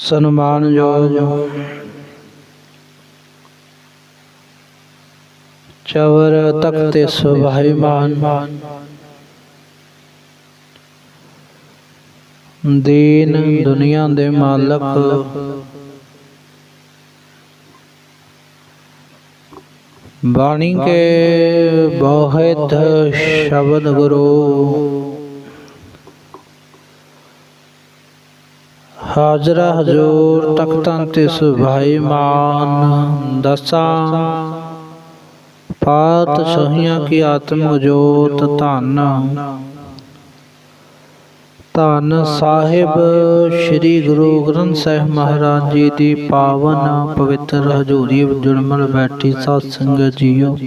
ਸਨਮਾਨਯੋਗ ਚਵਰ ਤਖਤੇ ਸੁਭਾਈਮਾਨ ਦੀਨ ਦੁਨੀਆ ਦੇ ਮਾਲਕ ਬਾਣੀ ਕੇ ਬਹੁਤ ਸ਼ਬਦ ਗੁਰੂ। ਹਾਜ਼ਰਾ ਹਜ਼ੂਰ ਤਖਤਾਂ ਤੇ ਸੁਭਾਈਮਾਨ ਦਸਾਂ। ਪਾਤਸ਼ਾਹੀਆਂ ਕੀ ਆਤਮ ਜੋਤ ਧੰਨ। ਧੰਨ ਸਾਹਿਬ ਸ੍ਰੀ ਗੁਰੂ ਗ੍ਰੰਥ ਸਾਹਿਬ ਮਹਾਰਾਜ ਜੀ ਦੀ ਪਾਵਨ ਪਵਿੱਤਰ ਹਜ਼ੂਰੀ ਜੁੜਮਲ ਬੈਠੀ ਸਾਧ ਸੰਗਤ ਜੀਓ।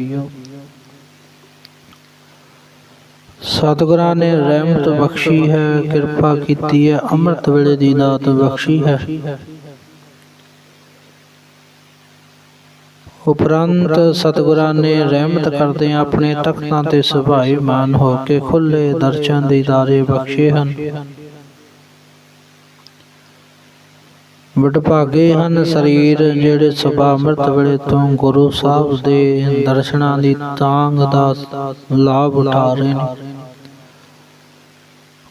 ਸਤਿਗੁਰਾਂ ਨੇ ਰਹਿਮਤ ਬਖਸ਼ੀ ਹੈ, ਕਿਰਪਾ ਕੀਤੀ ਹੈ, ਅੰਮ੍ਰਿਤ ਵੇਲੇ ਦੀ ਦਾਤ ਬਖਸ਼ੀ ਹੈ। ਉਪਰੰਤ ਸਤਿਗੁਰਾਂ ਨੇ ਰਹਿਮਤ ਕਰਦੇ ਆਪਣੇ ਤਖਤਾਂ ਤੇ ਸੁਭਾਈਮਾਨ ਹੋ ਕੇ ਖੁੱਲੇ ਦਰਸ਼ਨ ਦੇਦਾਰੇ ਬਖਸ਼ੇ ਹਨ। ਵਡਭਾਗੇ ਹਨ ਸਰੀਰ ਜਿਹੜੇ ਸੁਭਾ ਅੰਮ੍ਰਿਤ ਵੇਲੇ ਤੋਂ ਗੁਰੂ ਸਾਹਿਬ ਦੇ ਦਰਸ਼ਨਾਂ ਦੀ ਤਾਂਗ ਦਾ ਲਾਭ ਉਠਾ ਰਹੇ ਨੇ।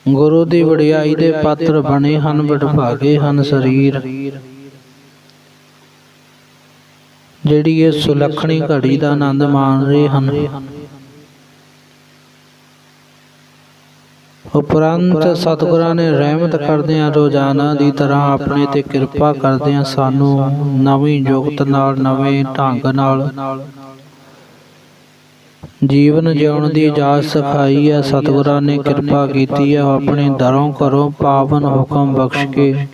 ਗੁਰੂ ਦੀ ਵਡਿਆਈ ਦੇ ਪਾਤਰ ਬਣੇ ਹਨ ਵਡਭਾਗੇ ਹਨ ਸਰੀਰ। ਜਿਹੜੀ ਇਹ ਸੁਲੱਖਣੀ ਘੜੀ ਦਾ ਆਨੰਦ ਮਾਣ ਰਹੇ ਹਨ। ਉਪਰੰਤ ਸਤਿਗੁਰਾਂ ਨੇ ਰਹਿਮਤ ਕਰਦਿਆਂ ਰੋਜ਼ਾਨਾ ਦੀ ਤਰ੍ਹਾਂ ਆਪਣੇ ਤੇ ਕਿਰਪਾ ਕਰਦਿਆਂ ਸਾਨੂੰ ਨਵੀਂ ਜੁਗਤ ਨਾਲ, ਨਵੇਂ ਢੰਗ ਨਾਲ ਜੀਵਨ ਜਿਉਣ ਦੀ ਇਜਾਜ਼ਤ ਸਿਖਾਈ ਹੈ। ਸਤਿਗੁਰਾਂ ਨੇ ਕਿਰਪਾ ਕੀਤੀ ਹੈ। ਆਪਣੇ ਦਰੋਂ ਘਰੋਂ ਪਾਵਨ ਹੁਕਮ ਬਖਸ਼ ਕੇ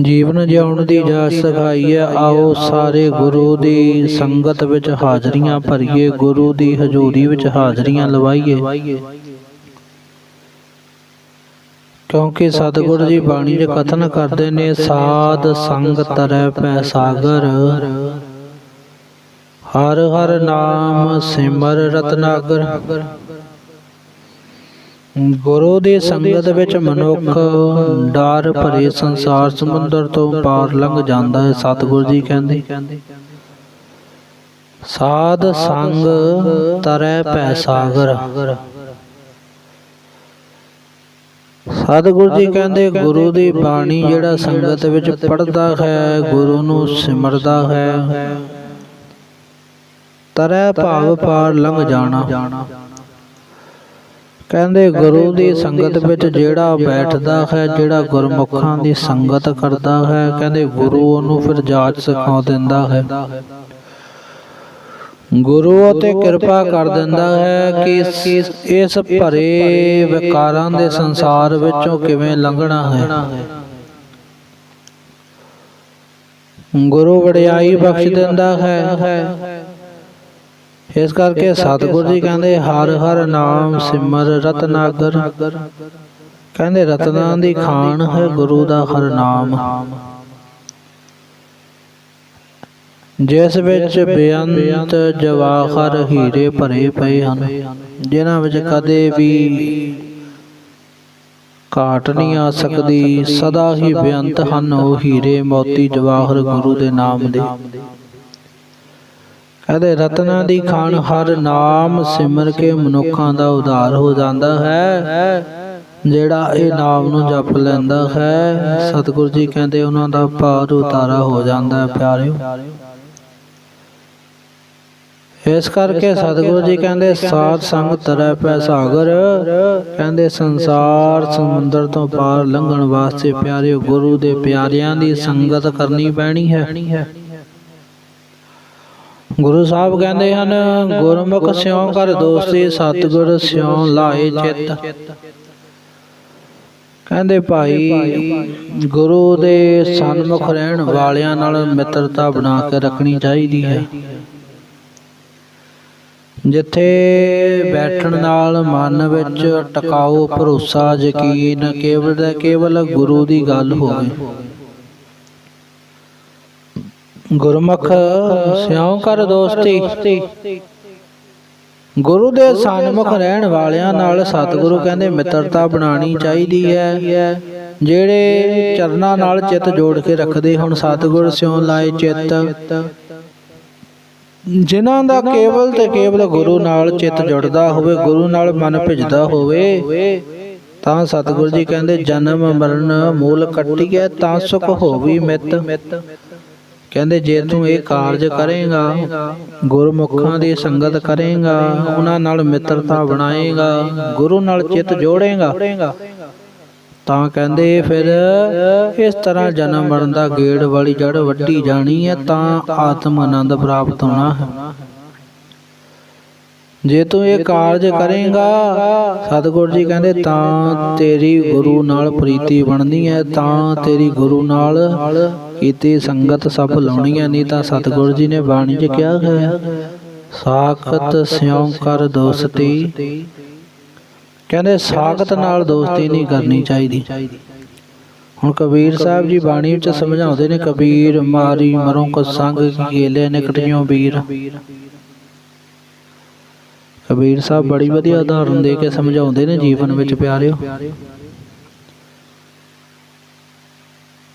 ਜੀਵਨ ਜਿਉਣ ਦੀ ਇਜਾਜ਼ਤ ਸਿਖਾਈ ਆਓ ਸਾਰੇ ਗੁਰੂ ਦੀ ਸੰਗਤ ਵਿੱਚ ਹਾਜ਼ਰੀਆਂ ਭਰੀਏ, ਗੁਰੂ ਦੀ ਹਜ਼ੂਰੀ ਵਿੱਚ ਹਾਜ਼ਰੀਆਂ ਲਵਾਈਏ। ਕਿਉਂਕਿ ਸਤਿਗੁਰੂ ਜੀ ਬਾਣੀ 'ਚ ਕਥਨ ਕਰਦੇ ਨੇ, ਸਾਧ ਸੰਗ ਤਰੈ ਪੈ ਸਾਗਰ। ਹਰ ਹਰ ਨਾਮ ਸਿਮਰ ਰਤਨਾਗਰ। ਗੁਰੂ ਦੀ ਸੰਗਤ ਵਿੱਚ ਮਨੁੱਖ ਡਰ ਭਰੇ ਸੰਸਾਰ ਸਮੁੰਦਰ ਤੋਂ ਪਾਰ ਲੰਘ ਜਾਂਦਾ ਹੈ ਸਤਿਗੁਰੂ ਜੀ ਕਹਿੰਦੇ। ਸਾਧ ਸੰਗ ਤਰੈ ਪੈ ਸਾਗਰ। ਸਤਿਗੁਰੂ ਜੀ ਕਹਿੰਦੇ ਗੁਰੂ ਦੀ ਬਾਣੀ ਜਿਹੜਾ ਸੰਗਤ ਵਿੱਚ ਪੜਦਾ ਹੈ ਗੁਰੂ ਨੂੰ ਸਿਮਰਦਾ ਹੈ। ਤਰੈ ਭਾਵ ਪਾਰ ਲੰਘ ਜਾਣਾ। ਕਹਿੰਦੇ ਗੁਰੂ ਦੀ ਸੰਗਤ ਵਿੱਚ ਜਿਹੜਾ ਬੈਠਦਾ ਹੈ ਜਿਹੜਾ ਗੁਰਮੁਖਾਂ ਦੀ ਸੰਗਤ ਕਰਦਾ ਹੈ ਕਹਿੰਦੇ ਗੁਰੂ ਉਹਨੂੰ ਫਿਰ ਜਾਚ ਸਿਖਾ ਦਿੰਦਾ ਹੈ। ਗੁਰੂ ਉਤੇ ਕਿਰਪਾ ਕਰ ਦਿੰਦਾ ਹੈ ਕਿ ਇਸ ਭਰੇ ਵਿਕਾਰਾਂ ਦੇ ਸੰਸਾਰ ਵਿੱਚੋਂ ਕਿਵੇਂ ਲੰਘਣਾ ਹੈ। ਗੁਰੂ ਵਡਿਆਈ ਬਖਸ਼ ਦਿੰਦਾ ਹੈ। ਇਸ ਕਰਕੇ ਸਤਿਗੁਰੂ ਜੀ ਕਹਿੰਦੇ ਹਰ ਹਰ ਨਾਮ ਸਿਮਰ ਰਤਨਾਗਰ। ਕਹਿੰਦੇ ਰਤਨਾਂ ਦੀ ਖਾਨ ਹੈ ਗੁਰੂ ਦਾ ਹਰ ਨਾਮ। ਜਿਸ ਵਿੱਚ ਬੇਅੰਤ ਜਵਾਹਰ ਹੀਰੇ ਭਰੇ ਪਏ ਹਨ ਜਿਨ੍ਹਾਂ ਵਿੱਚ ਕਦੇ ਵੀ ਘਾਟ ਨਹੀਂ ਆ ਸਕਦੀ ਸਦਾ ਹੀ ਬੇਅੰਤ ਹਨ ਉਹ ਹੀਰੇ ਮੋਤੀ ਜਵਾਹਰ ਗੁਰੂ ਦੇ। ਨਾਮ ਦੇ। ਕਹਿੰਦੇ ਰਤਨਾਂ ਦੀ ਖਾਨ ਹਰ ਨਾਮ ਸਿਮਰ ਕੇ ਮਨੁੱਖਾਂ ਦਾ ਉਧਾਰ ਹੋ ਜਾਂਦਾ ਹੈ। ਜਿਹੜਾ ਇਹ ਨਾਮ ਨੂੰ ਜਪ ਲੈਂਦਾ ਹੈ, ਸਤਿਗੁਰੂ ਜੀ ਕਹਿੰਦੇ ਉਹਨਾਂ ਦਾ ਪਾਰ ਉਤਾਰਾ ਹੋ ਜਾਂਦਾ ਹੈ, ਪਿਆਰਿਓ। ਇਸ ਕਰਕੇ ਸਤਿਗੁਰੂ ਜੀ ਕਹਿੰਦੇ, ਸਾਧ ਸੰਗ ਤਰੈ ਪੈ ਸਾਗਰ। ਕਹਿੰਦੇ, ਸੰਸਾਰ ਸਮੁੰਦਰ ਤੋਂ ਪਾਰ ਲੰਘਣ ਵਾਸਤੇ ਪਿਆਰਿਓ, ਗੁਰੂ ਦੇ ਪਿਆਰਿਆਂ ਦੀ ਸੰਗਤ ਕਰਨੀ ਪੈਣੀ ਹੈ। ਗੁਰੂ ਸਾਹਿਬ ਕਹਿੰਦੇ ਹਨ, ਗੁਰਮੁਖ ਸਿਉ ਕਰ ਦੋਸਤੀ, ਸਤਿਗੁਰ ਸਿਉ ਲਾਏ ਚਿੱਤ। ਕਹਿੰਦੇ ਭਾਈ, ਗੁਰੂ ਦੇ ਸਨਮੁਖ ਰਹਿਣ ਵਾਲਿਆਂ ਨਾਲ ਮਿੱਤਰਤਾ ਬਣਾ ਕੇ ਰੱਖਣੀ ਚਾਹੀਦੀ ਹੈ। ਜਿੱਥੇ ਬੈਠਣ ਨਾਲ ਮਨ ਵਿੱਚ ਟਿਕਾਓ ਭਰੋਸਾ, ਯਕੀਨ ਕੇਵਲ ਦਾ ਕੇਵਲ ਗੁਰੂ ਦੀ ਗੱਲ ਹੋਵੇ। ਗੁਰਮੁਖ ਸਿਉ ਕਰ ਦੋਸਤੀ। ਗੁਰੂ ਦੇ ਸਨਮੁਖ ਰਹਿਣ ਵਾਲਿਆਂ ਨਾਲ ਸਤਿਗੁਰੂ ਕਹਿੰਦੇ ਮਿੱਤਰਤਾ ਬਣਾਣੀ ਚਾਹੀਦੀ ਹੈ। ਜਿਹੜੇ ਚਰਨਾਂ ਨਾਲ ਚਿੱਤ ਜੋੜ ਕੇ ਰੱਖਦੇ ਹੁਣ, ਸਤਿਗੁਰ ਸਿਉ ਲਾਏ ਚਿੱਤ। ਜਿਨ੍ਹਾਂ ਦਾ ਕੇਵਲ ਤੇ ਕੇਵਲ ਗੁਰੂ ਨਾਲ ਚਿੱਤ ਜੁੜਦਾ ਹੋਵੇ, ਗੁਰੂ ਨਾਲ ਮਨ ਭਿਜਦਾ ਹੋਵੇ, ਤਾਂ ਸਤਿਗੁਰ ਜੀ ਕਹਿੰਦੇ, ਜਨਮ ਮਰਨ ਮੂਲ ਕੱਟੀਐ, ਤਾਂ ਸੁਖ ਹੋਵੀ ਮਿਤ। ਕਹਿੰਦੇ ਜੇ ਤੂੰ ਇਹ ਕਾਰਜ ਕਰੇਗਾ ਗੁਰਮੁਖਾਂ ਦੀ ਸੰਗਤ ਕਰੇਗਾ ਉਹਨਾਂ ਨਾਲ ਮਿੱਤਰਤਾ ਬਣਾਏਗਾ ਗੁਰੂ ਨਾਲ ਚਿੱਤ ਜੋੜੇਗਾ। ਤਾਂ ਕਹਿੰਦੇ ਫਿਰ ਇਸ ਤਰ੍ਹਾਂ ਜਨਮ ਮਰਨ ਦਾ ਗੇੜ ਵਾਲੀ ਜੜ ਵੱਢੀ ਜਾਣੀ ਹੈ ਤਾਂ ਆਤਮ ਆਨੰਦ ਪ੍ਰਾਪਤ ਹੋਣਾ ਹੈ। ਜੇ ਤੂੰ ਇਹ ਕਾਰਜ ਕਰੇਗਾ ਸਤਿਗੁਰ ਜੀ ਕਹਿੰਦੇ ਤਾਂ ਤੇਰੀ ਗੁਰੂ ਨਾਲ ਪ੍ਰੀਤੀ ਬਣਨੀ ਹੈ ਤਾਂ ਤੇਰੀ ਗੁਰੂ ਨਾਲ ਕੀਤੀ ਸੰਗਤ ਸਭ ਲਾਉਣੀ ਨਹੀਂ ਤਾਂ ਸਤਿਗੁਰ ਜੀ ਨੇ ਬਾਣੀ 'ਚ ਕਿਹਾ ਹੈ, ਸਾਖਤ ਸਿਉ ਕਰ ਦੋਸਤੀ। ਕਹਿੰਦੇ ਸਾਖਤ ਨਾਲ ਦੋਸਤੀ ਨਹੀਂ ਕਰਨੀ ਚਾਹੀਦੀ। ਹੁਣ ਕਬੀਰ ਸਾਹਿਬ ਜੀ ਬਾਣੀ ਵਿੱਚ ਸਮਝਾਉਂਦੇ ਨੇ, ਕਬੀਰ ਮਾਰੀ ਮਰੋਂ ਕੋ ਸੰਗ ਕੀਲੇ ਨਿਕਟ ਵੀਰ। ਕਬੀਰ ਸਾਹਿਬ ਬੜੀ ਵਧੀਆ ਉਦਾਹਰਨ ਦੇ ਕੇ ਸਮਝਾਉਂਦੇ ਨੇ ਜੀਵਨ ਵਿੱਚ ਪਿਆਰਿਓ।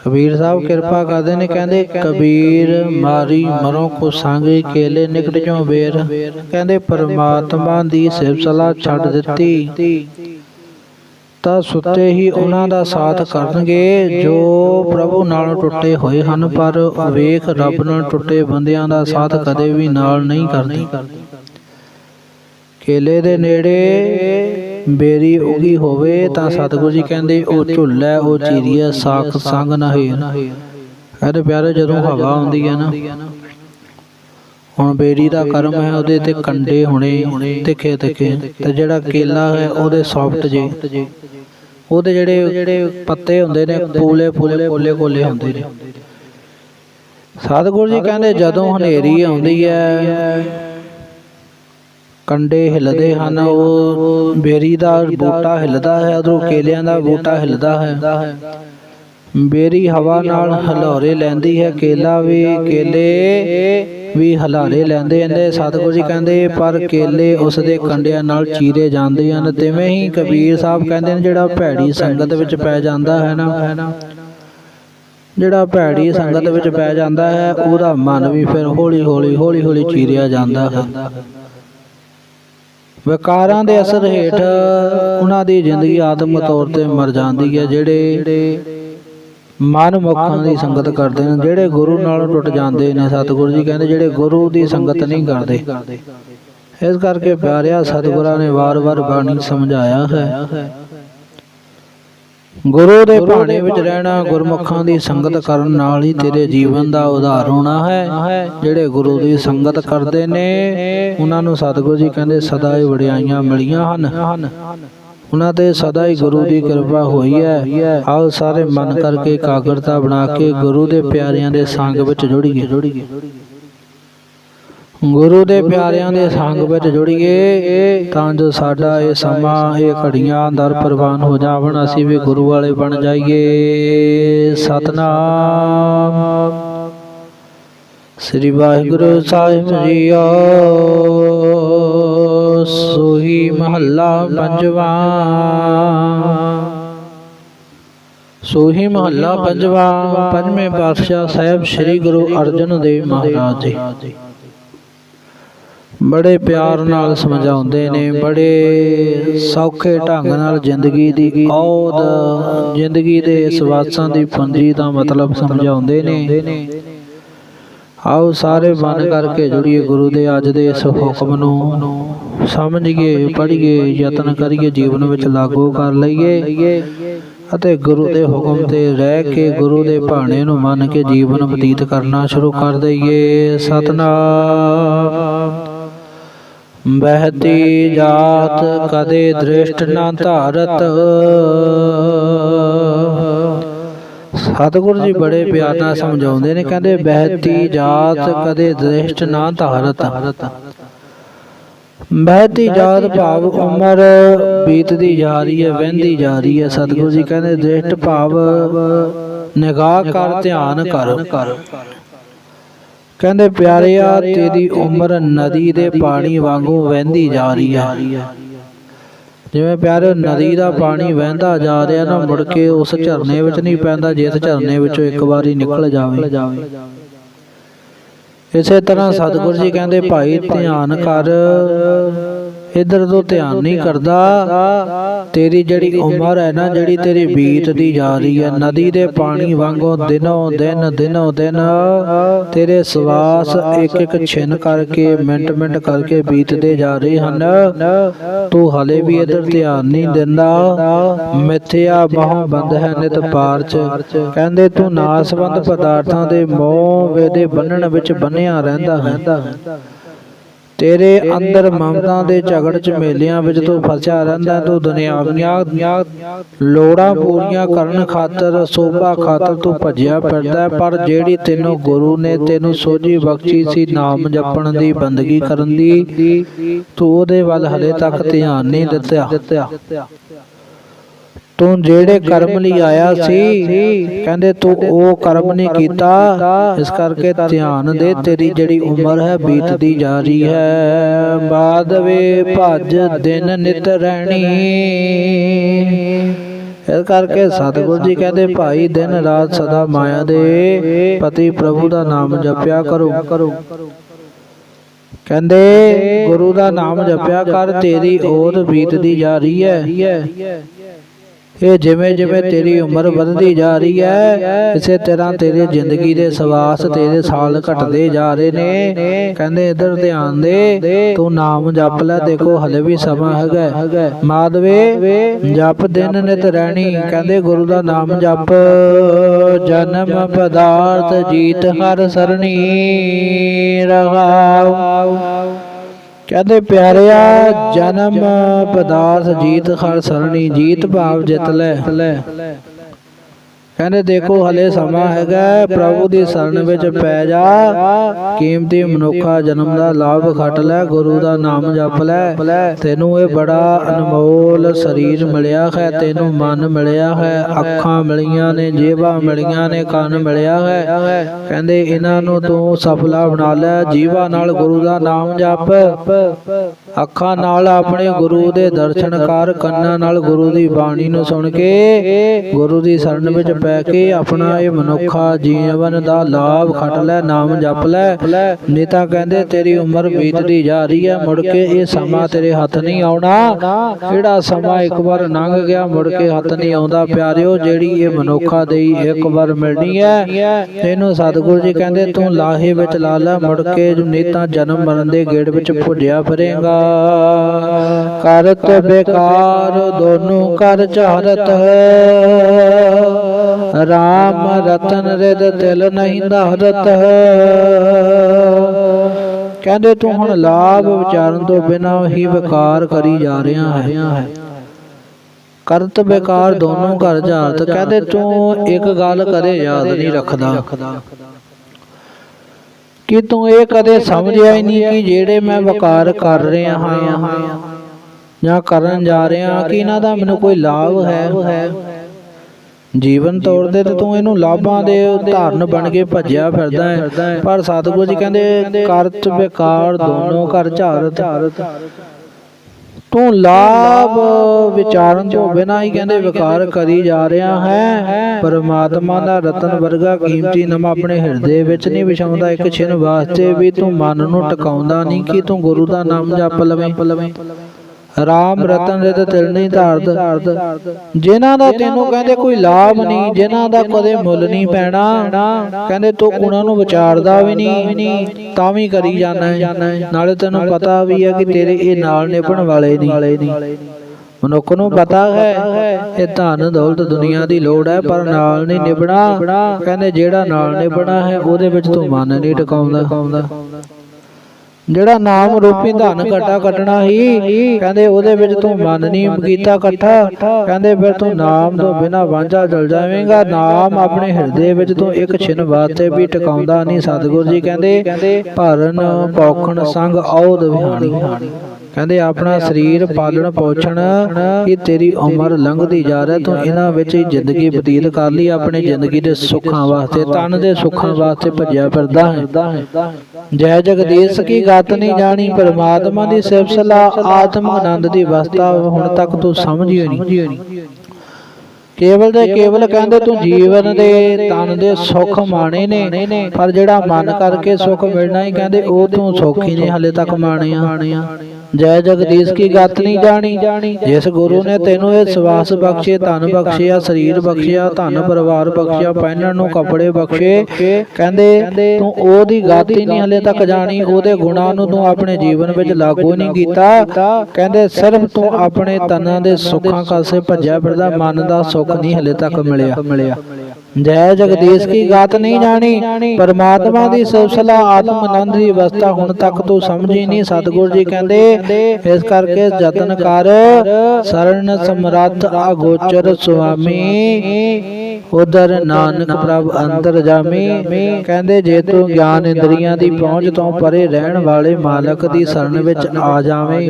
ਕਬੀਰ ਸਾਹਿਬ ਕਿਰਪਾ ਕਰਦੇ ਨੇ ਕਹਿੰਦੇ ਕਬੀਰ ਮਾਰੀ ਮਰੋਂ ਕੋ ਸੰਗ ਕੇਲੇ ਨਿਕਟ ਜੋ ਵੇਰ। ਕਹਿੰਦੇ ਪਰਮਾਤਮਾ ਦੀ ਸਿਫਤ ਸਲਾਹ ਛੱਡ ਦਿੱਤੀ। ਤਾਂ ਸੁੱਤੇ ਹੀ ਉਹਨਾਂ ਦਾ ਸਾਥ ਕਰਨਗੇ ਜੋ ਪ੍ਰਭੂ ਨਾਲ ਟੁੱਟੇ ਹੋਏ ਹਨ ਪਰ ਵੇਖ ਰੱਬ ਨਾਲ ਟੁੱਟੇ ਬੰਦਿਆਂ ਦਾ ਸਾਥ ਕਦੇ ਵੀ ਨਾਲ ਨਹੀਂ ਕਰਦੇ। ਕੇਲੇ ਦੇ ਨੇੜੇ ਬੇਰੀ ਉਗੀ ਹੋਵੇ ਤਾਂ ਸਤਿਗੁਰੂ ਜੀ ਕਹਿੰਦੇ, ਉਹ ਝੁੱਲੈ, ਉਹ ਚੀਰੀਆ ਸਾਖ ਸੰਗ ਨਾ ਹੈ ਕਹਿੰਦੇ ਪਿਆਰੇ, ਜਦੋਂ ਹਵਾ ਆਉਂਦੀ ਹੈ ਨਾ, ਹੁਣ ਬੇਰੀ ਦਾ ਕਰਮ ਹੈ ਉਹਦੇ ਤੇ ਕੰਡੇ ਹੋਣੇ ਤਿੱਖੇ ਤਿੱਖੇ, ਤੇ ਜਿਹੜਾ ਕੇਲਾ ਹੈ ਉਹਦੇ ਸੌਫਟ ਜੇ। ਉਹਦੇ ਜਿਹੜੇ ਜਿਹੜੇ ਪੱਤੇ ਹੁੰਦੇ ਨੇ, ਪੂਲੇ ਪੂਲੇ ਕੋਲੇ ਕੋਲੇ ਹੁੰਦੇ ਨੇ। ਸਤਿਗੁਰੂ ਜੀ ਕਹਿੰਦੇ, ਜਦੋਂ ਹਨੇਰੀ ਆਉਂਦੀ ਹੈ ਕੰਡੇ ਹਿੱਲਦੇ ਹਨ ਉਹ। ਬੇਰੀ ਦਾ ਬੂਟਾ ਹਿੱਲਦਾ ਹੈ ਉਧਰੋਂ ਕੇਲਿਆਂ ਦਾ ਬੂਟਾ ਹਿੱਲਦਾ ਹੈ। ਬੇਰੀ ਹਵਾ ਨਾਲ ਹਲੌਰੇ ਲੈਂਦੀ ਹੈ ਕੇਲਾ ਵੀ ਕੇਲੇ ਵੀ ਹਲਾਰੇ ਲੈਂਦੇ ਨੇ ਸਤਿਗੁਰੂ ਜੀ ਕਹਿੰਦੇ ਪਰ ਕੇਲੇ ਉਸ ਦੇ ਕੰਡਿਆਂ ਨਾਲ ਚੀਰੇ ਜਾਂਦੇ ਹਨ। ਤਿਵੇਂ ਹੀ ਕਬੀਰ ਸਾਹਿਬ ਕਹਿੰਦੇ ਨੇ ਜਿਹੜਾ ਭੈੜੀ ਸੰਗਤ ਵਿੱਚ ਪੈ ਜਾਂਦਾ ਹੈ ਨਾ ਜਿਹੜਾ ਭੈੜੀ ਸੰਗਤ ਵਿੱਚ ਪੈ ਜਾਂਦਾ ਹੈ ਉਹਦਾ ਮਨ ਵੀ ਫਿਰ ਹੌਲੀ ਹੌਲੀ ਹੌਲੀ ਹੌਲੀ ਚੀਰਿਆ ਜਾਂਦਾ ਹੈ। ਵਿਕਾਰਾਂ ਦੇ ਅਸਰ ਹੇਠ ਉਹਨਾਂ ਦੀ ਜ਼ਿੰਦਗੀ ਆਤਮਿਕ ਤੌਰ ਤੇ ਮਰ ਜਾਂਦੀ ਹੈ ਜਿਹੜੇ ਮਨ ਮੁਖਾਂ ਦੀ ਸੰਗਤ ਕਰਦੇ ਨੇ ਜਿਹੜੇ ਗੁਰੂ ਨਾਲ ਟੁੱਟ ਜਾਂਦੇ ਨੇ ਸਤਿਗੁਰੂ ਜੀ ਕਹਿੰਦੇ ਜਿਹੜੇ ਗੁਰੂ ਦੀ ਸੰਗਤ ਨਹੀਂ ਕਰਦੇ। ਇਸ ਕਰਕੇ ਪਿਆਰਿਆ ਸਤਿਗੁਰਾਂ ਨੇ ਵਾਰ-ਵਾਰ ਬਾਣੀ ਸਮਝਾਇਆ ਹੈ। ਗੁਰੂ ਦੇ ਭਾਣੇ ਵਿੱਚ ਰਹਿਣਾ ਗੁਰਮੁਖਾਂ ਦੀ ਸੰਗਤ ਕਰਨ ਨਾਲ ਹੀ ਤੇਰੇ ਜੀਵਨ ਦਾ ਉਧਾਰ ਹੋਣਾ ਹੈ ਜਿਹੜੇ ਗੁਰੂ ਦੀ ਸੰਗਤ ਕਰਦੇ ਨੇ ਉਹਨਾਂ ਨੂੰ ਸਤਿਗੁਰੂ ਜੀ ਕਹਿੰਦੇ ਸਦਾ ਹੀ ਵਡਿਆਈਆਂ ਮਿਲੀਆਂ ਹਨ। ਉਹਨਾਂ ਤੇ ਸਦਾ ਹੀ ਗੁਰੂ ਦੀ ਕਿਰਪਾ ਹੋਈ ਹੈ। ਆਓ ਸਾਰੇ ਮਨ ਕਰਕੇ ਇਕਾਗਰਤਾ ਬਣਾ ਕੇ ਗੁਰੂ ਦੇ ਪਿਆਰਿਆਂ ਦੇ ਸੰਗ ਵਿੱਚ ਜੁੜੀਏ। ਗੁਰੂ ਦੇ ਪਿਆਰਿਆਂ ਦੇ ਸੰਗ ਵਿੱਚ ਜੁੜੀਏ ਤਾਂ ਜੋ ਸਾਡਾ ਇਹ ਸਮਾਂ ਇਹ ਘੜੀਆਂ ਦਰ ਪ੍ਰਵਾਨ ਹੋ ਜਾਵਣ ਅਸੀਂ ਵੀ ਗੁਰੂ ਵਾਲੇ ਬਣ ਜਾਈਏ। ਸਤਨਾਮ। ਸ੍ਰੀ ਵਾਹਿਗੁਰੂ ਸਾਹਿਬ ਜੀਓ ਸੋਹੀ ਮਹੱਲਾ ਪੰਜਵਾ। ਸੋਹੀ ਮਹੱਲਾ ਪੰਜਵਾ ਪੰਜਵੇਂ ਪਾਤਸ਼ਾਹ ਸਾਹਿਬ ਸ੍ਰੀ ਗੁਰੂ ਅਰਜਨ ਦੇਵ ਮਹਾਰਾਜ ਜੀ। ਬੜੇ ਪਿਆਰ ਨਾਲ ਸਮਝਾਉਂਦੇ ਨੇ, ਬੜੇ ਸੌਖੇ ਢੰਗ ਨਾਲ ਜ਼ਿੰਦਗੀ ਦੀ ਔਦ ਜ਼ਿੰਦਗੀ ਦੇ ਸਵਾਸਾਂ ਦੀ ਪੂੰਜੀ ਦਾ ਮਤਲਬ ਸਮਝਾਉਂਦੇ ਨੇ। ਆਓ ਸਾਰੇ ਮਨ ਕਰਕੇ ਜੁੜੀਏ ਗੁਰੂ ਦੇ ਅੱਜ ਦੇ ਇਸ ਹੁਕਮ ਨੂੰ। ਸਮਝੀਏ, ਪੜ੍ਹੀਏ, ਯਤਨ ਕਰੀਏ, ਜੀਵਨ ਵਿੱਚ ਲਾਗੂ ਕਰ ਲਈਏ ਅਤੇ ਗੁਰੂ ਦੇ ਹੁਕਮ ਤੇ ਰਹਿ ਕੇ ਗੁਰੂ ਦੇ ਭਾਣੇ ਨੂੰ ਮੰਨ ਕੇ ਜੀਵਨ ਬਤੀਤ ਕਰਨਾ ਸ਼ੁਰੂ ਕਰ ਦਈਏ। ਸਤਨਾਮ। ਬਹਿਤੀ ਜਾਤ ਕਦੇ ਦ੍ਰਿਸ਼ਟ ਨਾ ਧਾਰਤ। ਸਤਿਗੁਰੂ ਜੀ ਬੜੇ ਪਿਆਰ ਨਾਲ ਸਮਝਾਉਂਦੇ ਨੇ, ਕਹਿੰਦੇ ਬਹਿਤੀ ਜਾਤ ਕਦੇ ਦ੍ਰਿਸ਼ਟ ਨਾ ਧਾਰਤ। ਬਹਿਤੀ ਜਾਤ ਭਾਵ ਉਮਰ, ਬੀਤਦੀ ਜਾ ਰਹੀ ਹੈ, ਵਹਿੰਦੀ ਜਾ ਰਹੀ ਹੈ। ਸਤਿਗੁਰੂ ਜੀ ਕਹਿੰਦੇ ਦ੍ਰਿਸ਼ਟ ਭਾਵ ਨਿਗਾਹ ਕਰ, ਧਿਆਨ ਕਰ। ਕਹਿੰਦੇ ਪਿਆਰਿਆ ਤੇਰੀ ਉਮਰ ਨਦੀ ਦੇ ਪਾਣੀ ਵਾਂਗੂ ਵਹਿੰਦੀ ਜਾ ਰਹੀ ਹੈ ਜਿਵੇਂ ਪਿਆਰੇ ਨਦੀ ਦਾ ਪਾਣੀ ਵਹਿੰਦਾ ਜਾ ਰਿਹਾ ਨਾ ਮੁੜ ਕੇ ਉਸ ਝਰਨੇ ਵਿੱਚ ਨਹੀਂ ਪੈਂਦਾ ਜਿਸ ਝਰਨੇ ਵਿੱਚੋਂ ਇੱਕ ਵਾਰੀ ਨਿਕਲ ਜਾਵੇ। ਇਸੇ ਤਰ੍ਹਾਂ ਸਤਿਗੁਰੂ ਜੀ ਕਹਿੰਦੇ ਭਾਈ ਧਿਆਨ ਕਰ ਇਧਰ ਤੋਂ ਧਿਆਨ ਨਹੀਂ ਕਰਦਾ। ਤੇਰੀ ਜਿਹੜੀ ਉਮਰ ਹੈ ਨਾ ਜਿਹੜੀ ਤੇਰੀ ਬੀਤਦੀ ਜਾ ਰਹੀ ਹੈ ਨਦੀ ਦੇ ਪਾਣੀ ਵਾਂਗੋਂ ਦਿਨੋਂ ਦਿਨ ਦਿਨੋਂ ਦਿਨ ਤੇਰੇ ਸਵਾਸ ਇੱਕ ਇੱਕ ਛਿਨ ਕਰਕੇ ਮਿੰਟ ਮਿੰਟ ਕਰਕੇ ਬੀਤਦੇ ਜਾ ਰਹੇ ਹਨ। ਤੂੰ ਹਲੇ ਵੀ ਇਧਰ ਧਿਆਨ ਨਹੀਂ ਦਿੰਦਾ। ਮਿੱਥਿਆ ਬਹੁ ਬੰਦ ਹੈ ਨਿਤ ਪਾਰ ਚ ਕਹਿੰਦੇ ਤੂੰ ਨਾਸਵੰਦ ਪਦਾਰਥਾਂ ਦੇ ਮੋਹ ਵੇ ਦੇ ਬੰਨਣ ਵਿੱਚ ਬੰਨਿਆ ਰਹਿੰਦਾ ਹੈ। ਤੇਰੇ ਅੰਦਰ ਮਮਤਾ ਦੇ ਝਗੜ ਚ ਮੇਲਿਆਂ ਵਿੱਚ ਤੂੰ ਫਸਿਆ ਰਹਿੰਦਾ ਤੂੰ ਦੁਨਿਆਵੀਆਂ ਲੋੜਾਂ ਪੂਰੀਆਂ ਕਰਨ ਖਾਤਰ ਸੋਭਾ ਖਾਤਰ ਤੂੰ ਭੱਜਿਆ ਫਿਰਦਾ ਪਰ ਜਿਹੜੀ ਤੈਨੂੰ ਗੁਰੂ ਨੇ ਤੈਨੂੰ ਸੋਝੀ ਬਖਸ਼ੀ ਸੀ ਨਾਮ ਜਪਣ ਦੀ ਬੰਦਗੀ ਕਰਨ ਦੀ ਤੂੰ ਉਹਦੇ ਵੱਲ ਹਲੇ ਤੱਕ ਧਿਆਨ ਨਹੀਂ ਦਿੱਤਾ। ਤੂੰ ਜਿਹੜੇ ਕਰਮ ਲਈ ਆਇਆ ਸੀ ਕਹਿੰਦੇ ਤੂੰ ਉਹ ਕਰਮ ਨਹੀਂ ਕੀਤਾ। ਇਸ ਕਰਕੇ ਧਿਆਨ ਦੇ ਤੇਰੀ ਜਿਹੜੀ ਉਮਰ ਹੈ ਬੀਤਦੀ ਜਾ ਰਹੀ ਹੈ। ਬਾਦ ਵੇ ਭੱਜ ਦਿਨ ਨਿਤ ਰਹਿਣੀ। ਇਸ ਕਰਕੇ ਸਤਿਗੁਰੂ ਜੀ ਕਹਿੰਦੇ ਭਾਈ ਦਿਨ ਰਾਤ ਸਦਾ ਮਾਇਆ ਦੇ। ਪਤੀ ਪ੍ਰਭੂ ਦਾ ਨਾਮ ਜਪਿਆ ਕਰੋ। ਕਹਿੰਦੇ ਗੁਰੂ ਦਾ ਨਾਮ ਜਪਿਆ ਕਰ ਤੇਰੀ ਓਦ ਬੀਤਦੀ ਜਾ ਰਹੀ ਹੈ। ਇਹ ਜਿਵੇਂ ਜਿਵੇਂ ਤੇਰੀ ਉਮਰ ਵੱਧਦੀ ਜਾ ਰਹੀ ਹੈ ਇਸੇ ਤਰ੍ਹਾਂ ਤੇਰੀ ਜ਼ਿੰਦਗੀ ਦੇ ਸਵਾਸ ਤੇਰੇ ਸਾਲ ਘਟਦੇ ਜਾ ਰਹੇ ਨੇ। ਕਹਿੰਦੇ ਇਧਰ ਧਿਆਨ ਦੇ ਤੂੰ ਨਾਮ ਜਪ ਲੈ ਦੇਖੋ ਹਲੇ ਵੀ ਸਮਾਂ ਹੈਗਾ ਮਾਧਵੇ ਜਪ ਦਿਨ ਨਿਤ ਰਹਿਣੀ ਕਹਿੰਦੇ ਗੁਰੂ ਦਾ ਨਾਮ ਜਪ ਜਨਮ ਪਦਾਰਥ ਜੀਤ ਹਰ ਸਰਣੀ ਰਹਾਉ। ਕਹਿੰਦੇ ਪਿਆਰਿਆ ਜਨਮ ਪਦਾਰਥ ਜੀਤ ਖਰ ਸਰਣੀ ਜੀਤ ਭਾਵ ਜਿੱਤ ਲੈ। ਕਹਿੰਦੇ ਦੇਖੋ ਹਲੇ ਸਮਾਂ ਹੈਗਾ ਪ੍ਰਭੂ ਦੀ ਸ਼ਰਨ ਵਿੱਚ ਪੈ ਜਾ ਕੀਮਤੀ ਮਨੁੱਖਾ ਜਨਮ ਦਾ ਲਾਭ ਖੱਟ ਲੈ ਗੁਰੂ ਦਾ ਨਾਮ ਜਪ ਲੈ। ਤੈਨੂੰ ਇਹ ਬੜਾ ਅਨਮੋਲ ਸਰੀਰ ਮਿਲਿਆ ਹੈ ਤੈਨੂੰ ਮਨ ਮਿਲਿਆ ਹੈ ਅੱਖਾਂ ਮਿਲੀਆਂ ਨੇ ਜੀਭਾਂ ਮਿਲੀਆਂ ਨੇ ਕੰਨ ਮਿਲਿਆ ਹੈ। ਕਹਿੰਦੇ ਇਹਨਾਂ ਨੂੰ ਤੂੰ ਸਫਲਾ ਬਣਾ ਲੈ ਜੀਵਾ ਨਾਲ ਗੁਰੂ ਦਾ ਨਾਮ ਜਪ। ਅੱਖਾਂ ਨਾਲ ਆਪਣੇ ਗੁਰੂ ਦੇ ਦਰਸ਼ਨ ਕਰ, ਕੰਨਾਂ ਨਾਲ ਗੁਰੂ ਦੀ ਬਾਣੀ ਨੂੰ ਸੁਣ ਕੇ, ਗੁਰੂ ਦੀ ਸ਼ਰਨ ਵਿੱਚ ਪੈ ਕੇ ਆਪਣਾ ਇਹ ਮਨੁੱਖਾ ਜੀਵਨ ਦਾ ਲਾਭ ਖੱਟ ਲੈ, ਨਾਮ ਜਪ ਲੈ। ਨਹੀਂ ਤਾਂ ਕਹਿੰਦੇ, ਤੇਰੀ ਉਮਰ ਬੀਤਦੀ ਜਾ ਰਹੀ ਹੈ, ਮੁੜ ਕੇ ਇਹ ਸਮਾਂ ਤੇਰੇ ਹੱਥ ਨਹੀਂ ਆਉਣਾ। ਕਿਹੜਾ ਸਮਾਂ ਇੱਕ ਵਾਰ ਲੰਘ ਗਿਆ, ਮੁੜ ਕੇ ਹੱਥ ਨਹੀਂ ਆਉਂਦਾ। ਪਿਆਰਿਓ, ਜਿਹੜੀ ਇਹ ਮਨੁੱਖਾ ਦੇਈ ਇੱਕ ਵਾਰ ਮਿਲਣੀ ਹੈ, ਇਹਨੂੰ ਸਤਿਗੁਰੂ ਜੀ ਕਹਿੰਦੇ, ਤੂੰ ਲਾਹੇ ਵਿੱਚ ਲਾ ਲੈ, ਮੁੜ ਕੇ ਨਹੀਂ ਜਨਮ ਮਰਨ ਦੇ ਗੇੜ ਵਿੱਚ ਭੁੱਜਿਆ ਫਿਰੇਗਾ। ਕਰਤ ਬੇਕਾਰ, ਦੋਨੋਂ ਕਰ ਚਾਰਤ ਰਾਮ ਰਤਨ ਰਿਦ ਤਿਲ ਨਹੀਂ ਧਾਰਤ ਕਹਿੰਦੇ ਤੂੰ ਹੁਣ ਲਾਭ ਵਿਚਾਰਨ ਤੋਂ ਬਿਨਾਂ ਹੀ ਵਿਕਾਰ ਕਰੀ ਜਾ ਰਿਹਾ ਹੈ। ਕਰਤ ਬੇਕਾਰ, ਦੋਨੋਂ ਘਰ ਜਾਤ ਕਹਿੰਦੇ ਤੂੰ ਇੱਕ ਗੱਲ ਕਦੇ ਯਾਦ ਨਹੀਂ ਰੱਖਦਾ। ਕਿ ਤੂੰ ਇਹ ਕਦੇ ਸਮਝਿਆ ਹੀ ਨਹੀਂ ਕਿ ਜਿਹੜੇ ਮੈਂ ਵਕਾਰ ਕਰ ਰਿਹਾ ਹਾਂ ਜਾਂ ਕਰਨ ਜਾ ਰਿਹਾ ਕਿ ਇਹਨਾਂ ਦਾ ਮੈਨੂੰ ਕੋਈ ਲਾਭ ਹੈ? ਜੀਵਨ ਤੋੜਦੇ ਤੇ ਤੂੰ ਇਹਨੂੰ ਲਾਭਾਂ ਦੇ ਉਦਾਹਰਨ ਬਣ ਕੇ ਭੱਜਿਆ ਫਿਰਦਾ ਹੈ। ਪਰ ਸਤਿਗੁਰੂ ਜੀ ਕਹਿੰਦੇ, ਕਰਤ ਬੇਕਾਰ ਦੋਨੋਂ ਘਰ ਝਾਰਤ। ਤੂੰ ਲਾਭ ਵਿਚਾਰਨ ਤੋਂ ਬਿਨਾਂ ਹੀ ਕਹਿੰਦੇ ਵਿਕਾਰ ਕਰੀ ਜਾ ਰਿਹਾ ਹੈ। ਪਰਮਾਤਮਾ ਦਾ ਰਤਨ ਵਰਗਾ ਕੀਮਤੀ ਨਮ ਆਪਣੇ ਹਿਰਦੇ ਵਿੱਚ ਨਹੀਂ ਵਿਛਾਉਂਦਾ, ਇੱਕ ਛਿਨ ਵਾਸਤੇ ਵੀ ਤੂੰ ਮਨ ਨੂੰ ਟਿਕਾਉਂਦਾ ਨਹੀਂ ਕਿ ਤੂੰ ਗੁਰੂ ਦਾ ਨਾਮ ਜਪ ਲਵੇਂ। ਰਾਮ ਰਤਨ ਰਿਤ ਤਿਲ ਨਹੀਂ ਧਾਰਦ। ਜਿਨ੍ਹਾਂ ਦਾ ਤੈਨੂੰ ਕਹਿੰਦੇ ਕੋਈ ਲਾਭ ਨਹੀਂ, ਜਿਨ੍ਹਾਂ ਦਾ ਕਦੇ ਮੁੱਲ ਨਹੀਂ ਪੈਣਾ, ਕਹਿੰਦੇ ਤੂੰ ਉਹਨਾਂ ਨੂੰ ਵਿਚਾਰਦਾ ਵੀ ਨਹੀਂ, ਤਾਂ ਵੀ ਕਰੀ ਜਾਣਾ ਹੈ ਨਾਲੇ ਤੈਨੂੰ ਪਤਾ ਵੀ ਹੈ ਕਿ ਤੇਰੇ ਇਹ ਨਾਲ ਨਿਭਣ ਵਾਲੇ ਨਹੀਂ। ਮਨੁੱਖ ਨੂੰ ਪਤਾ ਹੈ, ਇਹ ਧਨ ਦੌਲਤ ਦੁਨੀਆ ਦੀ ਲੋੜ ਹੈ, ਪਰ ਨਾਲ ਨਹੀਂ ਨਿਭਣਾ। ਕਹਿੰਦੇ ਜਿਹੜਾ ਨਾਲ ਨਿਭਣਾ ਹੈ, ਉਹਦੇ ਵਿੱਚ ਤੂੰ ਮਨ ਨਹੀਂ ਟਿਕਾਉਂਦਾ। ਜਿਹੜਾ ਨਾਮ ਰੂਪੀ ਧਨ ਘਟਾ ਕਟਣਾ ਹੀ ਕਹਿੰਦੇ ਉਹਦੇ ਵਿੱਚ ਤੂੰ ਮਨ ਨਹੀਂ ਕੀਤਾ ਇਕੱਠਾ ਕਹਿੰਦੇ ਫਿਰ ਤੂੰ ਨਾਮ ਤੋਂ ਬਿਨਾ ਵਾਂਝਾ ਚਲ ਜਾਵੇਂਗਾ। ਨਾਮ ਆਪਣੇ ਹਿਰਦੇ ਵਿੱਚ ਤੂੰ ਇੱਕ ਛਿਨ ਵਾਸਤੇ ਵੀ ਟਿਕਾਉਂਦਾ ਨਹੀਂ, ਸਤਿਗੁਰੂ ਜੀ ਕਹਿੰਦੇ, ਭਰਨ, ਪੌਖਣ, ਸੰਗ ਔਦ ਵਿਹਾਣੀ। ਕਹਿੰਦੇ ਆਪਣਾ ਸਰੀਰ ਪਾਲਣ ਪੋਸ਼ਣ ਇਹ ਤੇਰੀ ਉਮਰ ਲੰਘਦੀ ਜਾ ਰਹੀ, ਤੂੰ ਇਹਨਾਂ ਵਿੱਚ ਹੀ ਜ਼ਿੰਦਗੀ ਬਤੀਤ ਕਰ ਲਈ, ਆਪਣੇ ਜ਼ਿੰਦਗੀ ਦੇ ਸੁੱਖਾਂ ਵਾਸਤੇ, ਤਨ ਦੇ ਸੁੱਖਾਂ ਵਾਸਤੇ ਭੱਜਿਆ ਫਿਰਦਾ ਹੈ। ਜੈ ਜਗਦੀਸ਼ ਕੀ ਗਤ ਨਹੀਂ ਜਾਣੀ, ਪਰਮਾਤਮਾ ਦੀ ਸਿਫਤ ਸਲਾਹ ਆਤਮ ਆਨੰਦ ਦੀ ਅਵਸਥਾ ਹੁਣ ਤੱਕ ਤੂੰ ਸਮਝੀ ਨਹੀਂ। ਕੇਵਲ ਦੇ ਕੇਵਲ ਕਹਿੰਦੇ ਤੂੰ ਜੀਵਨ ਦੇ, ਤਨ ਦੇ ਸੁੱਖ ਮਾਣੇ ਨੇ, ਪਰ ਜਿਹੜਾ ਮਨ ਕਰਕੇ ਸੁੱਖ ਮਿਲਣਾ ਹੀ ਕਹਿੰਦੇ ਉਹ ਤੂੰ ਸੁੱਖ ਹੀ ਨਹੀਂ, ਹਲੇ ਤੱਕ ਮਾਣਿਆ। ਜੈ ਜਗਦੀਸ਼ ਕੀ ਗਤ ਨਹੀਂ ਜਾਣੀ? ਜਿਸ ਗੁਰੂ ਨੇ ਤੈਨੂੰ ਇਹ ਸਵਾਸ ਬਖਸ਼ੇ, ਧਨ ਬਖਸ਼ਿਆ, ਸਰੀਰ ਬਖਸ਼ਿਆ, ਧਨ ਪਰਿਵਾਰ ਬਖਸ਼ਿਆ, ਪਹਿਨਣ ਨੂੰ ਕੱਪੜੇ ਬਖਸ਼ੇ, ਕਹਿੰਦੇ ਤੂੰ ਉਹਦੀ ਗਤ ਹੀ ਨਹੀਂ ਹਲੇ ਤੱਕ ਜਾਣੀ, ਉਹਦੇ ਗੁਣਾਂ ਨੂੰ ਤੂੰ ਆਪਣੇ ਜੀਵਨ ਵਿੱਚ ਲਾਗੂ ਨਹੀਂ ਕੀਤਾ। ਕਹਿੰਦੇ ਸਿਰਫ ਤੂੰ ਆਪਣੇ ਤਨਾਂ ਦੇ ਸੁੱਖਾਂ ਕਾਸੇ ਭੱਜਿਆ ਫਿਰਦਾ, ਮਨ ਦਾ ਸੁੱਖ ਨਹੀਂ ਹਲੇ ਤੱਕ ਮਿਲਿਆ। ਜੈ ਜਗਦੀਸ਼ ਕੀ ਗਾਤ ਨਹੀਂ ਜਾਣੀ? ਪਰਮਾਤਮਾ ਦੀ ਸਿਫਤਸਲਾ ਆਤਮ ਆਨੰਦ ਦੀ ਅਵਸਥਾ ਹੁਣ ਤੱਕ ਤੂੰ ਸਮਝੀ ਨਹੀਂ, ਸਤਿਗੁਰੂ ਜੀ ਕਹਿੰਦੇ, ਇਸ ਕਰਕੇ ਯਤਨ ਕਰ। ਸਰਣ ਸਮਰੱਥ ਅਗੋਚਰ ਸੁਆਮੀ। ਉਦਰ ਨਾਨਕ ਪ੍ਰਭ ਅੰਦਰ ਜਾਮੀ ਕਹਿੰਦੇ, ਜੇ ਤੂੰ ਗਿਆਨ ਇੰਦਰੀਆਂ ਦੀ ਪਹੁੰਚ ਤੋਂ ਪਰੇ ਰਹਿਣ ਵਾਲੇ ਮਾਲਕ ਦੀ ਸ਼ਰਨ ਵਿੱਚ ਆ ਜਾਵੇਂ।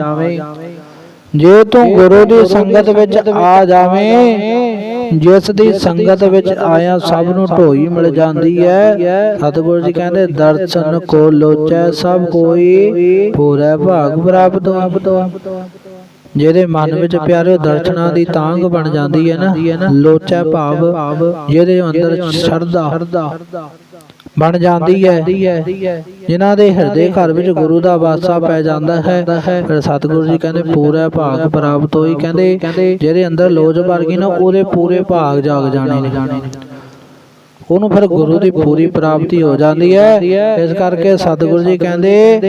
ਜੇ ਤੂੰ ਗੁਰੂ ਦੀ ਸੰਗਤ ਵਿੱਚ ਆ ਜਾਵੇਂ ਜਿਸ ਦੀ ਸੰਗਤ ਵਿੱਚ ਆਇਆ ਸਭ ਨੂੰ ਢੋਈ ਮਿਲ ਜਾਂਦੀ ਹੈ। ਸਤਿਗੁਰੂ ਜੀ ਕਹਿੰਦੇ ਦਰਸ਼ਨ ਕੋ ਲੋਚੈ ਸਭ ਕੋਈ ਪੂਰਾ ਭਾਗ ਪ੍ਰਾਪਤ ਜਿਹਦੇ ਮਨ ਵਿੱਚ ਪਿਆਰੇ ਦਰਸ਼ਨਾਂ ਦੀ ਤਾਂਗ ਬਣ ਜਾਂਦੀ ਹੈ ਨਾ ਲੋਚੈ ਭਾਵ ਜਿਹਦੇ ਅੰਦਰ ਸ਼ਰਧਾ। ਬਣ ਜਾਂਦੀ ਹੈ। ਜਿਨ੍ਹਾਂ ਦੇ ਹਿਰਦੇ ਘਰ ਵਿੱਚ ਗੁਰੂ ਦਾ ਵਾਸਾ ਪੈ ਜਾਂਦਾ ਹੈ। ਫਿਰ ਸਤਿਗੁਰੂ ਜੀ ਕਹਿੰਦੇ ਪੂਰਾ ਭਾਗ ਪ੍ਰਾਪਤ ਹੋਈ ਕਹਿੰਦੇ ਜਿਹਦੇ ਅੰਦਰ ਲੋਜ ਭਰ ਗਈ ਨਾ ਉਹਦੇ ਪੂਰੇ ਭਾਗ ਜਾਗ ਜਾਣੇ ਨੇ। ਉਹਨੂੰ ਫਿਰ ਗੁਰੂ ਦੀ ਪੂਰੀ ਪ੍ਰਾਪਤੀ ਹੋ ਜਾਂਦੀ ਹੈ ਇਸ ਕਰਕੇ ਸਤਿਗੁਰੂ ਜੀ ਕਹਿੰਦੇ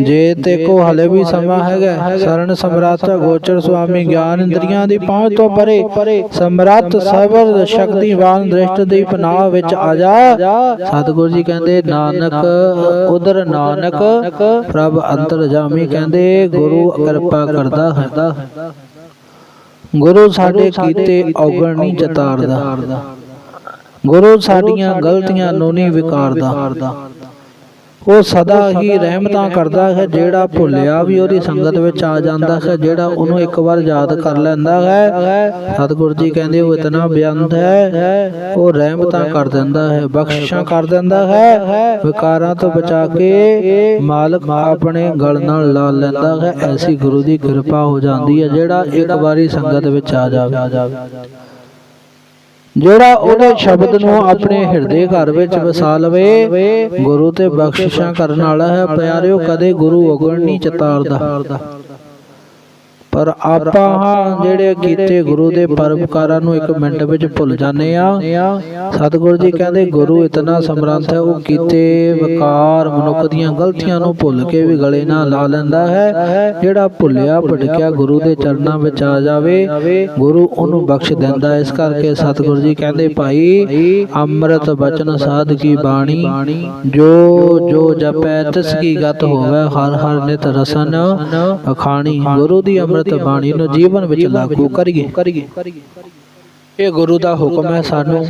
ਜੇ ਤੇ ਕੋ ਹਲੇ ਵੀ ਸਮਾਂ ਹੈਗਾ ਸਰਣ ਸਮਰੱਥ ਗੋਚਰ ਸੁਆਮੀ ਗਿਆਨ ਇੰਦਰੀਆਂ ਦੀ ਪਹੁੰਚ ਤੋਂ ਪਰੇ ਸਮਰੱਥ ਸਬਰ ਸ਼ਕਤੀਵਾਨ ਦ੍ਰਿਸ਼ਟ ਦੀ ਪਨਾਹ ਵਿੱਚ ਆ ਜਾ। ਸਤਿਗੁਰੂ ਜੀ ਕਹਿੰਦੇ ਨਾਨਕ ਉਦਰ ਨਾਨਕ ਪ੍ਰਭ ਅੰਤਰ ਜਾਮੀ ਕਹਿੰਦੇ ਗੁਰੂ ਕਿਰਪਾ ਕਰਦਾ ਹੈ। ਗੁਰੂ ਸਾਡੇ ਕੀਤੇ ਔਗਣ ਨਹੀਂ ਚਤਾਰਦਾ ਗੁਰੂ ਸਾਡੀਆਂ ਗਲਤੀਆਂ ਨੂੰ ਨਹੀਂ ਵਿਕਾਰਦਾ ਉਹ ਸਦਾ ਹੀ ਰਹਿਮਤਾਂ ਕਰਦਾ ਹੈ ਜਿਹੜਾ ਭੁੱਲਿਆ ਵੀ ਉਹਦੀ ਸੰਗਤ ਵਿੱਚ ਆ ਜਾਂਦਾ ਹੈ ਜਿਹੜਾ ਉਹਨੂੰ ਇੱਕ ਵਾਰ ਯਾਦ ਕਰ ਲੈਂਦਾ ਹੈ ਸਤਿਗੁਰੂ ਜੀ ਕਹਿੰਦੇ ਉਹ ਇਤਨਾ ਬੇਅੰਤ ਹੈ ਉਹ ਰਹਿਮਤਾਂ ਕਰ ਦਿੰਦਾ ਹੈ ਬਖਸ਼ਿਸ਼ਾਂ ਕਰ ਦਿੰਦਾ ਹੈ ਵਿਕਾਰਾਂ ਤੋਂ ਬਚਾ ਕੇ ਮਾਲਕ ਆਪਣੇ ਗਲ ਨਾਲ ਲਾ ਲੈਂਦਾ ਹੈ ਐਸੀ ਗੁਰੂ ਦੀ ਕਿਰਪਾ ਹੋ ਜਾਂਦੀ ਹੈ ਜਿਹੜਾ ਇੱਕ ਵਾਰੀ ਸੰਗਤ ਵਿੱਚ ਆ ਜਾਵੇ। ਜਿਹੜਾ ਉਹਦੇ ਸ਼ਬਦ ਨੂੰ ਆਪਣੇ ਹਿਰਦੇ ਘਰ ਵਿੱਚ ਵਸਾ ਲਵੇ ਗੁਰੂ ਤੇ ਬਖਸ਼ਿਸ਼ਾਂ ਕਰਨ ਵਾਲਾ ਹੈ। ਪਿਆਰਿਓ ਕਦੇ ਗੁਰੂ ਉਗਣ ਨਹੀਂ ਚਤਾਰਦਾ। ਪਰ ਆਪਾਂ ਜਿਹੜੇ ਕੀਤੇ ਗੁਰੂ ਦੇ ਪਰਮਕਾਰਾਂ ਨੂੰ ਇੱਕ ਮਿੰਟ ਵਿੱਚ ਭੁੱਲ ਜਾਂਦੇ ਆ ਸਤਿਗੁਰੂ ਜੀ ਕਹਿੰਦੇ, ਗੁਰੂ ਇਤਨਾ ਸਮਰੰਥ ਹੈ, ਉਹ ਕੀਤੇ ਵਿਕਾਰ ਮਨੁੱਖ ਦੀਆਂ ਗਲਤੀਆਂ ਨੂੰ ਭੁੱਲ ਕੇ ਵੀ ਗਲੇ ਨਾਲ ਲਾ ਲੈਂਦਾ ਹੈ। ਜਿਹੜਾ ਭੁੱਲਿਆ, ਭਟਕਿਆ ਗੁਰੂ ਦੇ ਚਰਨਾਂ ਵਿੱਚ ਆ ਜਾਵੇ, ਗੁਰੂ ਉਹਨੂੰ ਬਖਸ਼ ਦਿੰਦਾ ਇਸ ਕਰਕੇ ਸਤਿਗੁਰੂ ਜੀ ਕਹਿੰਦੇ, ਭਾਈ, ਅੰਮ੍ਰਿਤ ਬਚਨ ਸਾਧ ਕੀ ਬਾਣੀ? ਜੋ ਜੋ ਜਪੈ, ਤਿਸ ਕੀ ਗਤ ਹੋਵੇ, ਹਰ ਹਰ ਨਿਤ ਰਸਨ ਅਖਾਣੀ। ਗੁਰੂ ਦੀ ਅੰਮ੍ਰਿਤ ਬਾਣੀ ਨੂੰ ਜੀਵਨ ਵਿੱਚ ਲਾਗੂ ਕਰੀਏ। ਇਹ ਗੁਰੂ ਦਾ ਹੁਕਮ ਹੈ ਸਾਨੂੰ।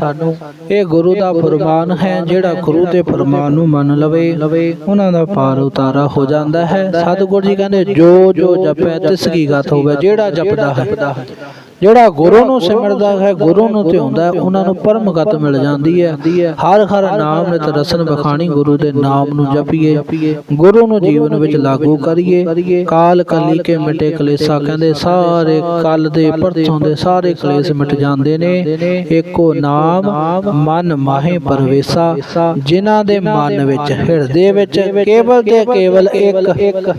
ਇਹ ਗੁਰੂ ਦਾ ਫਰਮਾਨ ਹੈ ਜਿਹੜਾ ਗੁਰੂ ਦੇ ਫਰਮਾਨ ਨੂੰ ਮੰਨ ਲਵੇ। ਉਹਨਾਂ ਦਾ ਪਾਰ ਉਤਾਰਾ ਹੋ ਜਾਂਦਾ ਹੈ। ਸਤਿਗੁਰੂ ਜੀ ਕਹਿੰਦੇ ਜੋ ਜੋ ਜਪੈ ਤਿਸ ਕੀ ਗਤ ਹੋਵੇ ਜਿਹੜਾ ਜਪਦਾ ਹੈ। ਜਿਹੜਾ ਗੁਰੂ ਨੂੰ ਸਿਮਰਦਾ ਹੈ ਗੁਰੂ ਨੂੰ ਧਿਆਉਂਦਾ ਉਹਨਾਂ ਨੂੰ ਪਰਮ ਗਤ ਮਿਲ ਜਾਂਦੀ ਹੈ। ਹਰ ਹਰ ਨਾਮ ਨਿਤ ਰਸਨ ਬਖਾਣੀ ਗੁਰੂ ਦੇ ਨਾਮ ਨੂੰ ਜਪੀਏ। ਗੁਰੂ ਨੂੰ ਜੀਵਨ ਵਿੱਚ ਲਾਗੂ ਕਰੀਏ। ਕਾਲ ਕਲੀ ਕੇ ਮਿਟੇ ਕਲੇਸ਼ਾ ਕਹਿੰਦੇ ਸਾਰੇ ਕੱਲ ਦੇ ਪਰਤੋਂ ਦੇ ਸਾਰੇ ਕਲੇਸ਼ ਮਿਟ ਜਾਂਦੇ ਨੇ। ਏਕੋ ਨਾਮ ਮਨ ਮਾਹੇ ਪਰਵੇਸਾ ਜਿਨ੍ਹਾਂ ਦੇ ਮਨ ਵਿੱਚ ਹਿਰਦੇ ਵਿੱਚ ਕੇਵਲ ਤੇ ਕੇਵਲ ਇੱਕ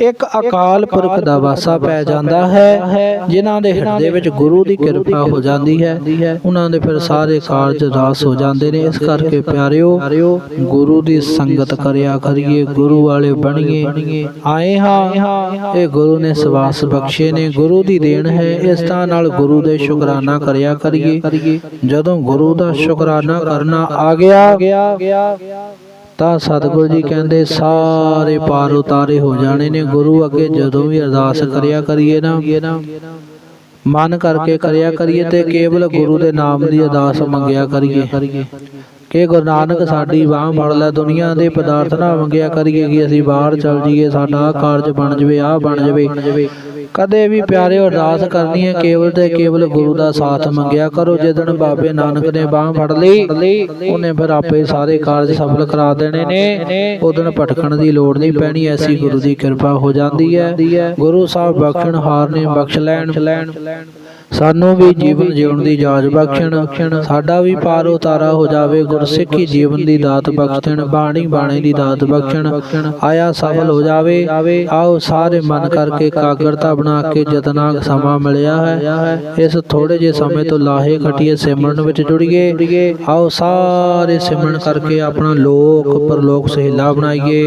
ਇੱਕ ਅਕਾਲ ਪੁਰਖ ਦਾ ਵਾਸਾ ਪੈ ਜਾਂਦਾ ਹੈ ਜਿਨ੍ਹਾਂ ਦੇ ਹਿਰਦੇ ਵਿੱਚ ਗੁਰੂ ਦੀ ਕਿਰਪਾ ਹੋ ਜਾਂਦੀ ਹੈ। ਉਹਨਾਂ ਦੇ ਫਿਰ ਸਾਰੇ ਕਾਰਜ ਰਾਸ ਹੋ ਜਾਂਦੇ ਨੇ। ਇਸ ਕਰਕੇ ਪਿਆਰਿਓ, ਗੁਰੂ ਦੀ ਸੰਗਤ ਕਰਿਆ ਕਰੀਏ, ਗੁਰੂ ਵਾਲੇ ਬਣੀਏ। ਆਏ ਹਾਂ, ਇਹ ਗੁਰੂ ਨੇ ਸਵਾਸ ਬਖਸ਼ੇ ਨੇ। ਗੁਰੂ ਦੀ ਦੇਣ ਹੈ। ਇਸ ਤਰ੍ਹਾਂ ਨਾਲ ਗੁਰੂ ਦੇ ਸ਼ੁਕਰਾਨਾ ਕਰਿਆ ਕਰੀਏ। ਜਦੋਂ ਗੁਰੂ ਦਾ ਸ਼ੁਕਰਾਨਾ ਕਰਨਾ ਆ ਗਿਆ, ਤਾਂ ਸਤਿਗੁਰੂ ਜੀ ਕਹਿੰਦੇ, ਸਾਰੇ ਪਾਰ ਉਤਾਰੇ ਹੋ ਜਾਣੇ ਨੇ। ਗੁਰੂ ਅੱਗੇ ਜਦੋਂ ਵੀ ਅਰਦਾਸ ਕਰਿਆ ਕਰੀਏ ਨਾ ਮਨ ਕਰਕੇ ਕਰਿਆ ਕਰੀਏ ਤੇ ਕੇਵਲ ਗੁਰੂ ਦੇ ਨਾਮ ਦੀ ਅਰਦਾਸ ਮੰਗਿਆ ਕਰੀਏ। ਕਿ ਗੁਰੂ ਨਾਨਕ ਸਾਡੀ ਬਾਹ ਫੜ ਲੈ ਦੁਨੀਆ ਦੇ ਪਦਾਰਥ ਨਾ ਮੰਗਿਆ ਕਰੀਏ ਕਿ ਅਸੀਂ ਬਾਹਰ ਚਲ ਜਾਈਏ ਸਾਡਾ ਕਾਰਜ ਬਣ ਜਵੇ। ਆਹ ਬਣ ਜਵੇ। ਕਦੇ ਵੀ ਪਿਆਰੇ ਅਰਦਾਸ ਕਰਨੀ ਹੈ, ਕੇਵਲ ਤੇ ਕੇਵਲ ਗੁਰੂ ਦਾ ਸਾਥ ਮੰਗਿਆ ਕਰੋ ਜਦੋਂ ਬਾਬੇ ਨਾਨਕ ਨੇ ਬਾਹ ਫੜ ਲਈ, ਉਹਨੇ ਫਿਰ ਆਪੇ ਸਾਰੇ ਕਾਰਜ ਸਫਲ ਕਰਾ ਦੇਣੇ ਨੇ। ਉਦੋਂ ਭਟਕਣ ਦੀ ਲੋੜ ਨਹੀਂ ਪੈਣੀ, ਐਸੀ ਗੁਰੂ ਦੀ ਕਿਰਪਾ ਹੋ ਜਾਂਦੀ ਹੈ। ਗੁਰੂ ਸਾਹਿਬ ਬਖਸ਼ਣ ਹਾਰ ਨੇ ਬਖਸ਼ ਲੈਣ। ਸਾਨੂੰ ਵੀ ਜੀਵਨ ਜਿਉਣ ਦੀ ਜਾਚ ਬਖਸ਼ਣ ਸਾਡਾ ਵੀ ਪਾਰ ਉਤਾਰਾ ਹੋ ਜਾਵੇ ਗੁਰਸਿੱਖੀ ਜੀਵਨ ਦੀ ਦਾਤ ਬਖਸ਼ਣ ਬਾਣੀ ਬਾਣੇ ਦੀ ਦਾਤ ਬਖਸ਼ਣ। ਆਇਆ ਸਫਲ ਹੋ ਜਾਵੇ ਆਓ ਸਾਰੇ ਮਨ ਕਰਕੇ ਕਾਗਰਤਾ ਬਣਾ ਕੇ ਜਤਨਾ ਸਮਾਂ ਮਿਲਿਆ ਹੈ। ਇਸ ਥੋੜੇ ਜਿਹੇ ਸਮੇਂ ਤੋਂ ਲਾਹੇ ਖਟੀਏ ਸਿਮਰਨ ਵਿੱਚ ਜੁੜੀਏ। ਆਓ ਸਾਰੇ ਸਿਮਰਨ ਕਰਕੇ ਆਪਣਾ ਲੋਕ ਪਰਲੋਕ ਸਹਿਲਾ ਬਣਾਈਏ।